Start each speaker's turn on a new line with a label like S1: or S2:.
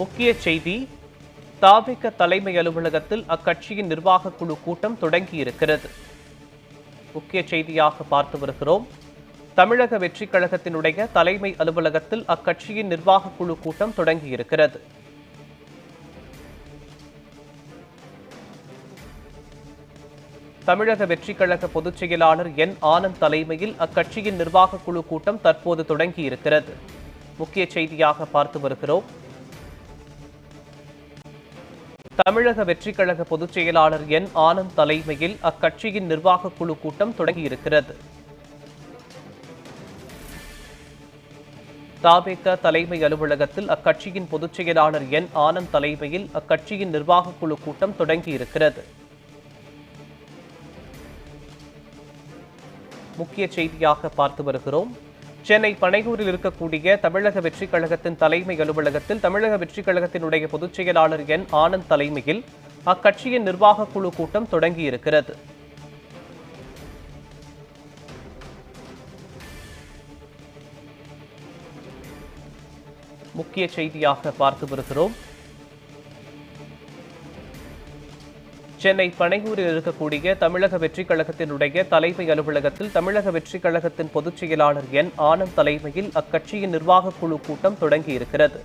S1: முக்கிய செய்தி தாவிக தலைமை அலுவலகத்தில் அக்கட்சியின் நிர்வாக குழு கூட்டம் தொடங்கியிருக்கிறது. முக்கிய செய்தியாக பார்த்து வருகிறோம். தமிழக வெற்றிக் கழகத்தினுடைய தலைமை அலுவலகத்தில் அக்கட்சியின் நிர்வாக குழு கூட்டம் தொடங்கியிருக்கிறது. தமிழக வெற்றிக் கழக பொதுச் செயலாளர் என். ஆனந்த் தலைமையில் அக்கட்சியின் நிர்வாக குழு கூட்டம் தற்போது தொடங்கியிருக்கிறது. முக்கிய செய்தியாக பார்த்து வருகிறோம். தமிழக வெற்றிக் கழக பொதுச் செயலாளர் என். ஆனந்த் தலைமையில் அக்கட்சியின் நிர்வாக குழு கூட்டம் தொடங்கியிருக்கிறது. தாவேக தலைமை அலுவலகத்தில் அக்கட்சியின் பொதுச் செயலாளர் என். ஆனந்த் தலைமையில் அக்கட்சியின் நிர்வாக குழு கூட்டம் தொடங்கியிருக்கிறது. முக்கிய செய்தியாக பார்த்து வருகிறோம். சென்னை பனையூரில் இருக்கக்கூடிய தமிழக வெற்றிக் கழகத்தின் தலைமை அலுவலகத்தில் தமிழக வெற்றிக் கழகத்தினுடைய பொதுச் செயலாளர் என். ஆனந்த் தலைமையில் அக்கட்சியின் நிர்வாக குழு கூட்டம் தொடங்கியிருக்கிறது. முக்கிய செய்தியாக பார்த்து வருகிறோம். சென்னை பனையூரில் இருக்கக்கூடிய தமிழக வெற்றிக் கழகத்தினுடைய தலைமை அலுவலகத்தில் தமிழக வெற்றிக் கழகத்தின் பொதுச் செயலாளர் என். ஆனந்த் தலைமையில் அக்கட்சியின் நிர்வாக குழு கூட்டம் தொடங்கியிருக்கிறது.